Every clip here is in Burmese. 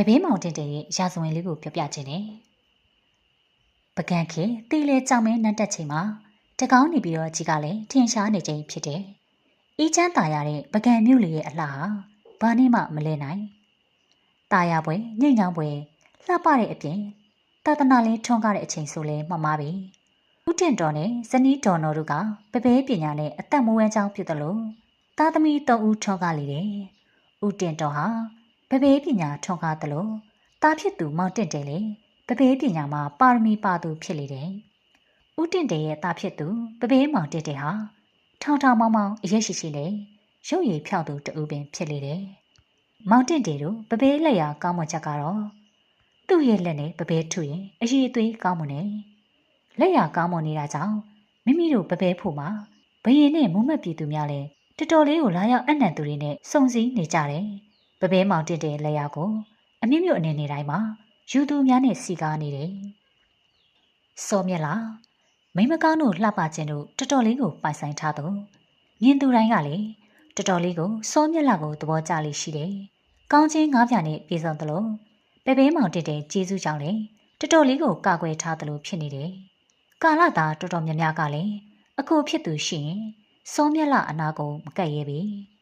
ပပင်းမောင်တင်တဲ့ရာဇဝင်လေးကိုပြောပြခြင်းနဲ့ပကံခေတီလေကြောင်မဲနတ်တက်ချိန်မှာတကောင်းနေပြီးတော့ကြီးကလည်းထင်ရှားနေခြင်းဖြစ်တယ်။အေးချမ်းတာရတဲ့ပကံမြို့လေးရဲ့အလှဟာဘာနဲ့မှမလဲနိုင်။တာယာပွဲညိတ်ညောင်းပွဲလှပတဲ့အပြင်တာသနာလင်းထွန်းကားတဲ့အချိန်ဆိုလဲမှမှားပြီ။ဦးတင်တော်နဲ့ဇနီးတော်တော်တို့ကပပဲပညာနဲ့အသက်မွေးဝမ်းကြောင်းဖြစ်တယ်လို့သားသမီး၃ဦးထွန်းကားလေတယ်။ဦးတင်တော်ဟာ ပပဲပညာထွန်းကားတယ်လို့တာဖြစ်သူမောင်တင်တယ်လေပပဲပညာမှာပါရမီပါသူဖြစ်လေတယ်။ဦးတင်တယ်ရဲ့တာဖြစ်သူပပဲမောင်တင်တယ်ဟာထောင်ထောင်မောင်းမောင်းအရက်ရှိရှိနဲ့ရုပ်ရည်ဖြောက်သူတူပင်ဖြစ်လေတယ်။မောင်တင်တယ်တို့ပပဲလက်ရာကောင်းမွန်ချက်ကတော့သူ့ရဲ့လက်နဲ့ပပဲထုရင်အရေးအသွေးကောင်းမွန်နေလက်ရာကောင်းမွန်နေတာကြောင့်မိမိတို့ပပဲဖို့မှာဘယင်နဲ့မုံမက်ပြည်သူများလည်းတော်တော်လေးကိုလာရောက်အနံ့သူတွေနဲ့စုံစည်းနေကြတယ်။ ပပဲမောင်တင်တဲ့လက်ရာကိုအမြင့်မြတ်အနေနဲ့တိုင်းမှာယူသူများနဲ့စီကားနေတယ်။စောမြက်လားမိမကောင်းတို့လှပခြင်းတို့တော်တော်လေးကိုပိုင်ဆိုင်ထားသူမြင်သူတိုင်းကလည်းတော်တော်လေးကိုစောမြက်လာကိုသဘောကျလိရှိတယ်။ကောင်းချင်းငါးပြာနဲ့ပြေဆုံးသလိုပဲပဲမောင်တက်တဲ့ကျေးဇူးကြောင့်လည်းတော်တော်လေးကိုကာကွယ်ထားသလိုဖြစ်နေတယ်။ကာလသာတော်တော်များများကလည်းအခုဖြစ်သူရှိရင်စောမြက်လာအနာကိုမကတ်ရဲပြီ။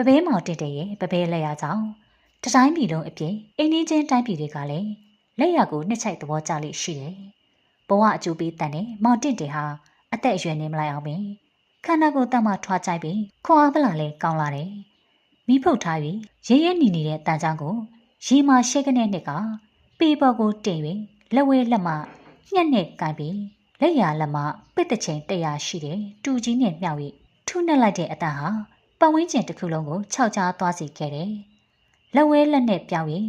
ပပဲမောင်တက်တဲ့ရဲ့ပပဲလက်ရကြောင့်တတိုင်းပြည်လုံးအပြင်အိန္ဒိချင်းတိုင်းပြည်တွေကလည်းလက်ရကိုနှစ်ချိုက်သဘောကျလိရှိတယ်။ဘဝအကျိုးပေးတန်တဲ့မောင်တင့်တယ်ဟာအသက်အရွယ်နေမလိုက်အောင်ပင်ခန္ဓာကိုယ်တတ်မှထွားကြိုက်ပြီးခွန်အားပလာလဲကောင်းလာတယ်။မိဖုတ်ထားပြီးရဲရဲနီနေတဲ့တန်ကြောင်ကိုရေမာရှဲကနေနှစ်ကပေပေါ်ကိုတင်ပြီးလက်ဝဲလက်မညှက်နဲ့ကန်ပြီးလက်ရလက်မပစ်တဲ့ချိန်တရားရှိတယ်တူကြီးနဲ့မြောက်ပြီးထုနှက်လိုက်တဲ့အတန်ဟာ ပတ်ဝန်းကျင်တစ်ခုလုံးကိုခြောက်ကြားသွားစေခဲ့တယ်။လက်ဝဲလက်နဲ့ပြောင်းပြီး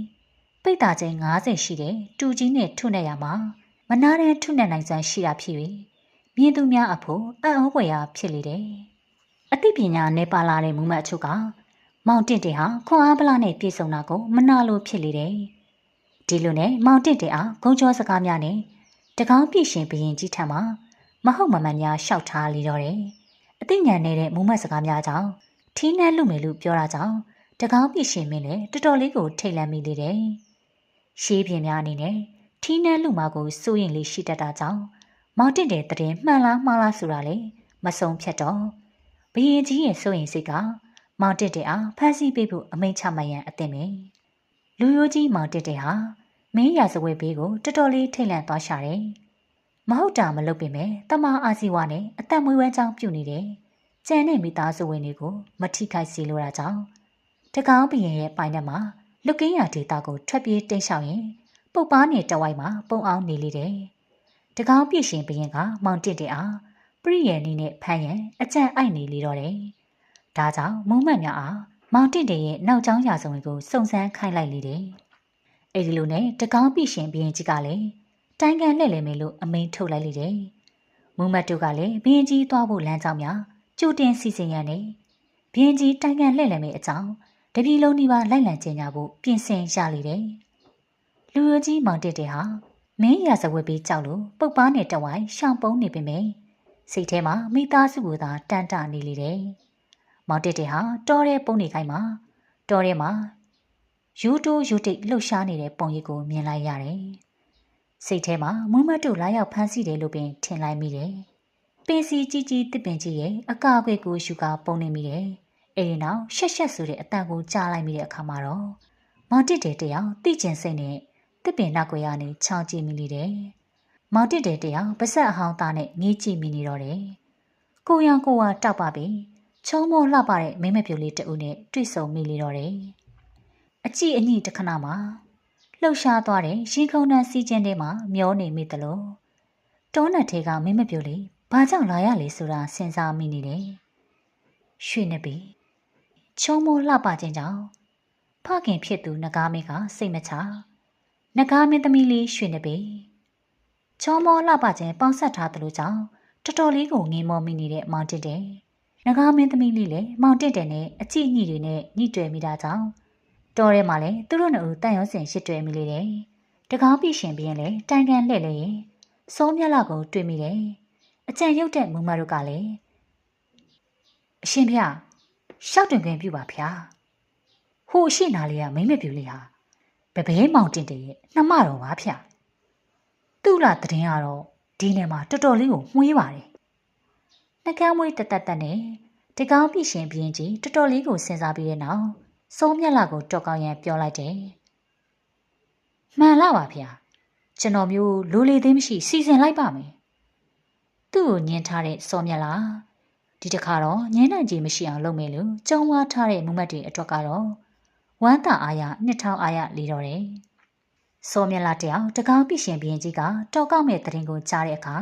ပိတ်တာချိန်90ရှိတဲ့တူကြီးနဲ့ထုနှက်ရမှာမနာတဲ့ထုနှက်နိုင်စွမ်းရှိတာဖြစ်ပြီးမြင်သူများအဖို့အံ့ဩဖွယ်ရာဖြစ်လေတယ်။အသိပညာနဲ့ပါလာတဲ့မူမတ်အချို့ကမောင်တင့်တင်ဟာခွန်အားပလာနဲ့ပြေဆုံးတာကိုမနာလို့ဖြစ်လေတယ်။ဒီလိုနဲ့မောင်တင့်တင်အားဂုံကျော်စကားများနဲ့တကောင်းပြည့်ရှင်ဘရင်ကြီးထံမှာမဟုတ်မမှန်များရှောက်ထားလေတော့တယ်။အသိဉာဏ်နဲ့မူမတ်စကားများကြောင့် ထီးနှက်လူမယ်လို့ပြောတာကြောင့်တကောင်းပြည့်ရှင်မင်းလည်းတော်တော်လေးကိုထိတ်လန့်မိလေတယ်။ရှေးပြင်းများအနေနဲ့ထီးနှက်လူမကိုစိုးရင်လေးရှိတတ်တာကြောင့်မောင်တင့်တဲ့တရင်မှန်လားမှားလားဆိုတာလေမဆုံးဖြတ်တော့ဘရင်ကြီးရဲ့စိုးရင်စိတ်ကမောင်တက်တဲ့အားဖမ်းဆီးပေးဖို့အမိန့်ချမှတ်ရန်အသင့်ပဲလူရိုးကြီးမောင်တက်တဲ့ဟာမင်းရာဇဝဲဘေးကိုတော်တော်လေးထိတ်လန့်သွားရှာတယ်မဟုတ်တာမလုပ်ပေမဲ့တမအာစီဝါနဲ့အသက်မွေးဝမ်းကြောင်းပြုတ်နေတယ် ကျန်တဲ့မိသားစုဝင်တွေကိုမထိခိုက်စေလိုတာကြောင့်တကောင်းဘရင်ရဲ့ပိုင်ထဲမှာလုကင်းရဒေတာကိုထွက်ပြေးတိတ်ရှောင်ရင်ပုတ်ပားနဲ့တဝိုက်မှာပုံအောင်နေလေတယ်တကောင်းပြည့်ရှင်ဘရင်ကမောင်တက်တဲ့အားပရိယေနီနဲ့ဖမ်းရန်အကြံအိုက်နေလေတော့တယ်ဒါကြောင့်မုံမှတ်များအားမောင်တင့်တဲ့ရဲ့နောက်ကျောင်းရာဇဝင်ကိုစုံစမ်းခိုင်းလိုက်လေတယ်။အဲဒီလိုနဲ့တကောင်းပြရှင်ဘရင်ကြီးကလည်းတိုင်ကန်လှည့်လည်မယ်လို့အမိန်ထုတ်လိုက်လေတယ်။မုံမှတ်တို့ကလည်းဘရင်ကြီးသွားဖို့လမ်းကြောင်းများ ကြိုတင်စီစဉ်ရနေဘရင်ကြီးတိုင်ကန်လှည့်လည်မယ်အကြောင်းတပြည်လုံးဒီပါလိုက်လံကျင်ညာဖို့ပြင်ဆင်ရလေတယ်။လူရိုကြီးမောင်တက်တဲ့ဟာမင်းရဇဝတ်ပေးကြောက်လို့ပုတ်ပားနဲ့တဝိုင်းရှောင်ပုံးနေပေမယ့်စိတ်ထဲမှာမိသားစုကိုသာတန်တနေလေတယ်။မောင်တက်တဲ့ဟာတောတဲ့ပုံနေခိုင်းမှာတောထဲမှာယူတိုးယူတိတ်လှုပ်ရှားနေတဲ့ပုံရိပ်ကိုမြင်လိုက်ရတယ်။စိတ်ထဲမှာမွမတ်တို့လာရောက်ဖမ်းဆီးတယ်လို့ပင်ထင်လိုက်မိတယ်။ ပင်စီကြီးကြီးတစ်ပင်ကြီးရဲ့အကာအကွယ်ကိုယူကာပုံနေမိတယ်။အဲဒီနောက်ရှက်ရှက်ဆိုတဲ့အတန်ကိုကြားလိုက်မိတဲ့အခါမှာတော့မောင်တက်တဲ့တယောက်တိကျင်စိတ်နဲ့တစ်ပင်နောက်ွယ်ကနေချောင်းကြည့်မိလိတယ်။မောင်တက်တဲ့တယောက်ပါဆက်အဟောင်းသားနဲ့ငေးကြည့်မိနေတော့တယ်။ကိုရကိုဝါတောက်ပါပြီ။ချုံမောလှပတဲ့မိမပြိုလေးတဦးနဲ့တွေ့ဆုံမိလေတော့တယ်။အကြည့်အညိတခဏမှာလှုပ်ရှားသွားတဲ့ရှင်ခုံနှံစီးကျင်းထဲမှာမျောနေမိသလိုတောနတ်ထဲကမိမပြိုလေး ဘာကြောင့်လာရလဲဆိုတာစဉ်းစားမိနေတယ်။ရွှေနပြီချုံမောလှပခြင်းကြောင့်ဖခင်ဖြစ်သူနဂါမင်းကစိတ်မချနဂါမင်းသမီးလေးရွှေနပြီချောမောလှပခြင်းပေါင်းဆက်ထားသလိုကြောင့်တော်တော်လေးကိုငေးမောမိနေတဲ့မောင်တက်တယ်။ငကားမင်းသမီးလေးလည်းမောင်တင့်တယ်နဲ့အကြည့်ညိတွေနဲ့ညှိတွယ်မိတာကြောင့်တော်ထဲမှာလည်းသူတို့နှစ်ဦးတန်ရုံးစင်ရှစ်တွယ်မိလေတယ်။တကားပြရှင်ပြင်းလည်းတိုင်ကန်လှဲ့လေရင်စိုးမြက်လောက်ကိုတွေ့မိတယ်။ အကြံရုပ်တဲ့မူမတို့ကလည်းအရှင်ဖျားရှောက်တွင်ခွင်ပြပါဖျား။ဟိုအရှိနာလေးကမိမ့်မပြူလေးဟာဘဘဲမောင်တင်တဲ့ရဲ့နှမတော်ပါဗျသူ့လာတရင်ကတော့ဒီနယ်မှာတော်တော်လေးကိုမှုေးပါတယ်နှကမ်းမွေးတတက်တက်နဲ့တကောင်းပြရှင်ပြင်းကြီးတော်တော်လေးကိုစဉ်းစားပြီးတဲ့နောက်စိုးမျက်လာကိုတော်ကောင်းရန်ပြောလိုက်တယ်မှန်လားပါဗျကျွန်တော်မျိုးလိုလေသေးမရှိစီစဉ်လိုက်ပါမယ် သူ့ကိုညင်ထားတဲ့စောမျက်လာဒီတစ်ခါတော့ငင်းနိုင်ကြီးမရှိအောင်လုပ်မယ်လို့ကြုံဝါထားတဲ့မူမတ်တွေအတွက်ကတော့ဝမ်းသာအားရနှစ်ထောင်အားရလီတော့တယ်။စောမြလာတယောက်တကောင်းပြရှင်ဘရင်ကြီးကတောက်ကောက်မဲ့တရင်ကိုကြားတဲ့အခါ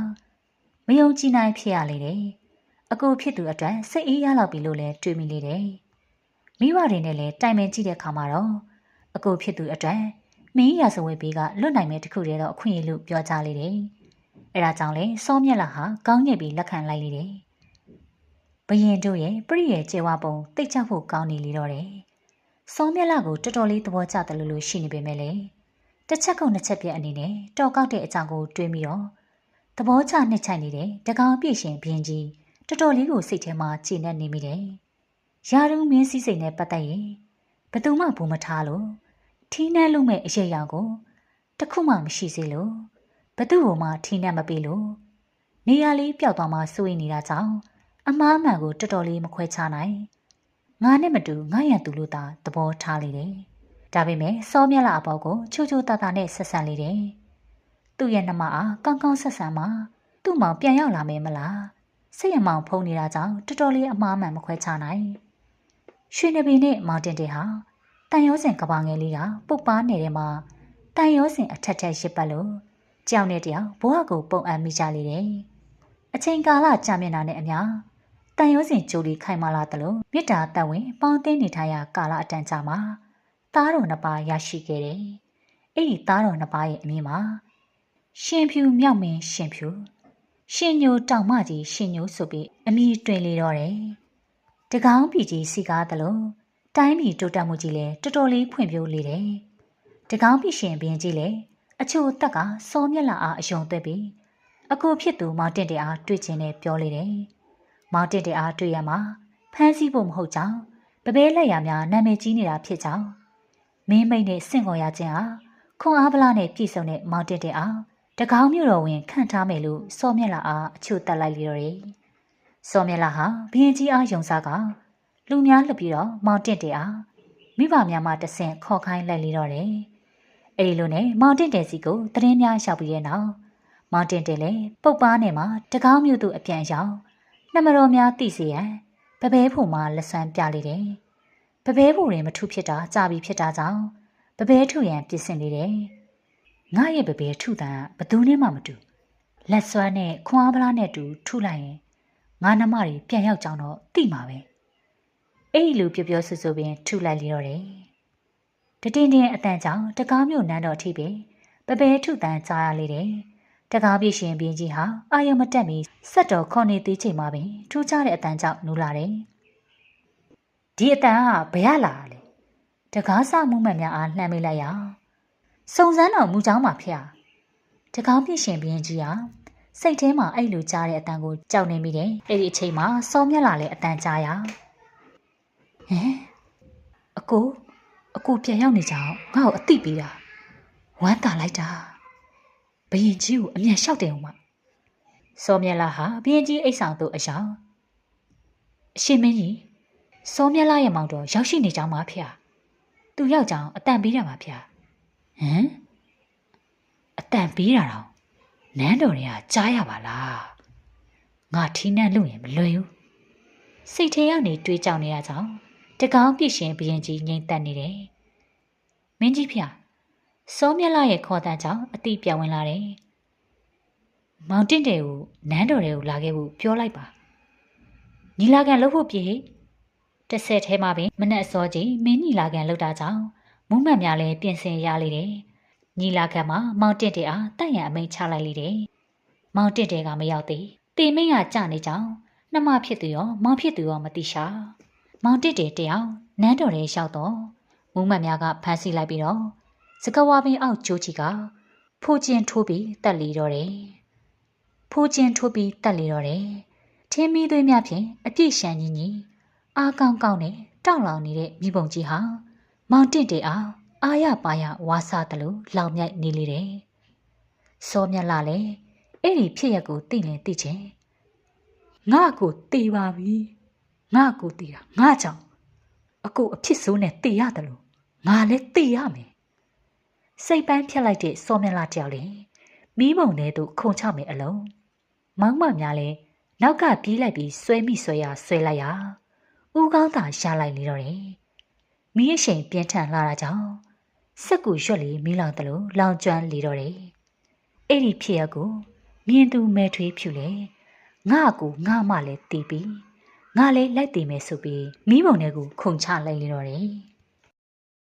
မယုံကြည်နိုင်ဖြစ်ရလေတယ်။အကူဖြစ်သူအတွက်စိတ်အေးရလောက်ပြီလို့လည်းတွေးမိလေတယ်။မိဘတွေနဲ့လည်းတိုင်ပင်ကြည့်တဲ့အခါမှာတော့အကူဖြစ်သူအတွက်မင်းရစဝဲဘေးကလွတ်နိုင်မဲ့တခုတည်းတော့အခွင့်အရေးလို့ပြောကြလေတယ်။ အဲဒါကြောင့်လေစောမြက်လာဟာကောင်းညစ်ပြီးလက်ခံလိုက်လေတယ်။ဘရင်တို့ရဲ့ပြည့်ရဲ့ကျေဝပုံတိတ်ချဖို့ကောင်းနေလေတော့တယ်။စောမြက်လာကိုတော်တော်လေးသဘောကျတယ်လို့လို့ရှိနေပေမဲ့လေတစ်ချက်ကုန်နှစ်ချက်ပြအနေနဲ့တော်ကောက်တဲ့အကြောင်းကိုတွေးပြီးတော့သဘောကျနှစ်ချိုင်နေတဲ့တကောင်ပြည့်ရှင်ဘရင်ကြီးတော်တော်လေးကိုစိတ်ထဲမှာကြည်နေနေမိတယ်။ရာထူးမင်းစည်းစိမ်နဲ့ပတ်သက်ရင်ဘယ်သူမှဘူးမထားလို့ထီးနှဲလုံးမဲ့အရေးရောင်ကိုတခုမှမရှိစေလို့ ဘသူ့ဘုံမှထီးနှဲမပေးလို့နေရာလေးပျောက်သွားမှစိုးရိမ်နေတာကြောင့်အမားမှန်ကိုတော်တော်လေးမခွဲခြားနိုင်ငါနဲ့မတူငါရန်သူလို့သာသဘောထားလေတယ်ဒါပေမဲ့စောမြက်လာအပေါက်ကိုချိုချိုတာတာနဲ့ဆက်ဆံလေတယ်သူ့ရဲ့နှမအားကောင်းကောင်းဆက်ဆံမှသူ့မောင်ပြန်ရောက်လာမယ်မလားစိတ်အမောင်ဖုံးနေတာကြောင့်တော်တော်လေးအမားမှန်မခွဲခြားနိုင်ရွှေနဘီနဲ့မောင်တင်တေဟာတန်ရောစင်ကဘာငယ်လေးကပုတ်ပါနေတဲ့မှာတန်ရောစင်အထက်ထက်ရစ်ပတ်လို့ ကြောင်နဲ့တယောက်ဘဝကိုပုံအပ်မိကြလေတယ်အချိန်ကာလကြာမြင့်တာနဲ့အမျှတန်ရိုးစင်ကြိုလီခိုင်မာလာသလိုမြစ်တာတပ်ဝင်ပေါင်းသိနေထိုင်ရာကာလအတန်ကြာမှာသားတော်နှစ်ပါးရရှိခဲ့တယ်။အဲ့ဒီသားတော်နှစ်ပါးရဲ့အမည်မှာရှင်ဖြူမြောက်မင်းရှင်ဖြူရှင်ညိုတောင်မကြီးရှင်ညိုဆိုပြီးအမည်တွင်လေတော့တယ်။တကောင်းပြည်ကြီးစီကားသလိုတိုင်းပြည်တိုးတက်မှုကြီးလည်းတော်တော်လေးဖွံ့ဖြိုးလေတယ်။တကောင်းပြည်ရှင်ဘင်းကြီးလည်း အချို့တက်ကစောမျက်လာအားအယုံသွဲပြီးအကိုဖြစ်သူမောင်တင့်တဲ့အားတွေ့ခြင်းနဲ့ပြောလေတယ်။မောင်တင့်တဲ့အားတွေ့ရမှာဖမ်းဆီးဖို့မဟုတ်ကြောင်းပပဲလက်ရများနာမည်ကြီးနေတာဖြစ်ကြောင်းမင်းမိတ်နဲ့စင့်ခေါ်ရခြင်းဟာခွန်အားပလားနဲ့ပြည့်စုံတဲ့မောင်တင့်တဲ့အားတကောင်းမြို့တော်ဝင်ခန့်ထားမယ်လို့စောမြက်လာအားအချို့တက်လိုက်လျော်တယ်။စောမြက်လာဟာဘရင်ကြီးအားယုံစားကလူများလှပြီးတော့မောင်တင့်တဲ့အားမိဘများမှတဆင့်ခေါ်ခိုင်းလိုက်လေတော့တယ်။ အဲဒီလိုနဲ့မောင်တင့်တဲ့စီကိုတရင်များလျှောက်ပြီးတဲ့နောက်မောင်တင့်တဲ့လည်းပုတ်ပါးနဲ့မှတကောင်းမြို့သူအပြန်ရောက်နှမတော်များသိစေရန်ပပဲဖို့မှလက်ဆန်းပြလေတယ်။ပပဲဖို့ရင်မထုဖြစ်တာကြာပြီဖြစ်တာကြောင့်ပပဲထုရန်ပြင်ဆင်နေတယ်။ငါရဲ့ပပဲထုတန်ဘသူနဲ့မှမတူလက်စွမ်းနဲ့ခွန်အားပလားနဲ့တူထုလိုက်ရင်ငါနှမတွေပြန်ရောက်ကြောင်းတော့သိမှာပဲ။အဲ့ဒီလိုပြောပြောဆူဆူပင်ထုလိုက်လေတော့တယ်။ တတင်တင်အတန်ကြောင့်တကားမြို့နန်းတော်ထိပဲပပဲထုတန်ကြားရလေတယ်။တကားပြရှင်ပြင်းကြီးဟာအာရုံမတက်မီဆက်တော်ခေါနေသေးချိန်မှာပင်ထူးခြားတဲ့အတန်းကြောင့်နူလာတယ်။ဒီအတန်းကဘယ်ရလာလဲ။တကားစမှုမှန်များအားလှမ်းမိလိုက်ရ။စုံစမ်းတော်မူเจ้าမှာဖျား။တကားပြရှင်ပြင်းကြီးဟာစိတ်ထဲမှာအဲ့လိုကြားတဲ့အတန်းကိုကြောက်နေမိတယ်။အဲ့ဒီအချိန်မှာစောမြက်လာလဲအတန်းကြားရ။ဟမ်အကို အကိုပြန်ရောက်နေကြအောင်ငါ့ကိုအသိပေးတာဝမ်းသာလိုက်တာ။ဘရင်ကြီးကိုအမြန်လျှောက်တယ်ဦးမစောမြက်လာဟာဘရင်ကြီးအိတ်ဆောင်သို့အယောင်အရှင်မင်းကြီးစောမြက်လာရဲ့မောင်တော်ရောက်ရှိနေကြောင်းပါဖေ။သူရောက်ကြောင်းအတန်ပေးတာပါဖေ။ဟမ်အတန်ပေးတာတော့နန်းတော်တွေကကြားရပါလား။ငါထီးနှံ့လို့ရင်မလွယ်ဘူး။စိတ်ထဲကနေတွေးကြောင်နေတာကြောင့် တကောင်းပြည့်ရှင်ဘရင်ကြီးငိမ့်သက်နေတယ်။မင်းကြီးဖေ။စောမြက်လာရဲ့ခေါ်တန်းကြောင့်အတိပြောင်းဝင်လာတယ်။မောင်တင့်တယ်ကိုနန်းတော်တွေကိုလာခဲ့ဖို့ပြောလိုက်ပါ။ညီလာခံလုပ်ဖို့ပြေတစ်ဆက်ထဲမှာပင်မနက်အစောကြီးမင်းညီလာခံလုပ်တာကြောင့်မုံမှတ်များလည်းပြင်ဆင်ရလေတယ်။ညီလာခံမှာမောင်တင့်တယ်အားတန့်ရန်အမိန်ချလိုက်လေတယ်။မောင်တင့်တယ်ကမရောက်သေး။တေမင်းကကြနေကြောင်းနှမဖြစ်သူရောမောင်ဖြစ်သူရောမသိရှာ။ မောင်တင့်တယ်တယောက်နန်းတော်တွေရောက်တော့မုံမှတ်များကဖမ်းဆီးလိုက်ပြီးတော့စကဝါပင်အောက်ကျိုးကြီးကဖိုးကျင်ထိုးပြီးတက်လီတော့တယ်။ဖိုးကျင်ထိုးပြီးတက်လီတော့တယ်။ထင်းမီးသွေးများဖြင့်အပြည့်ရှမ်းကြီးကြီးအားကောင်းကောင်းနဲ့တောက်လောင်နေတဲ့မိဘုံကြီးဟာမောင်တင့်တေအားအာရပါရဝါစားတယ်လို့လောင်မြိုက်နေလေတယ်စောမြတ်လာလေအဲ့ဒီဖြစ်ရက်ကိုသိရင်သိချင်ငါ့ကိုတေးပါပြီ ငါ့ကိုတေးတာငါကြောင့်အကိုအဖြစ်ဆိုးနဲ့တေးရတယ်လို့ငါလည်းတေးရမယ်စိတ်ပန်းဖြတ်လိုက်တဲ့စောမြတ်လာကြောက်လေမီးမုံထဲသို့ခုန်ချမယ်အလုံးမောင်မများလဲနောက်ကပြေးလိုက်ပြီးဆွဲမိဆွဲရဆွဲလိုက်ရဦးကောင်းသာရှာလိုက်လေတော့တယ်မီးအရှိန်ပြင်းထန်လာတာကြောင့်စက်ကူရွက်လေးမီးလောင်တယ်လို့လောင်ကျွမ်းလေတော့တယ်အဲ့ဒီဖြစ်ရကိုမြင်သူမဲထွေးဖြူလေငါ့ကိုငါ့မလည်းတီးပြီး ငါလည်းလိုက်တည်မယ်ဆိုပြီးမိဘုံထဲကိုခုန်ချလိုက်လေတော့တယ်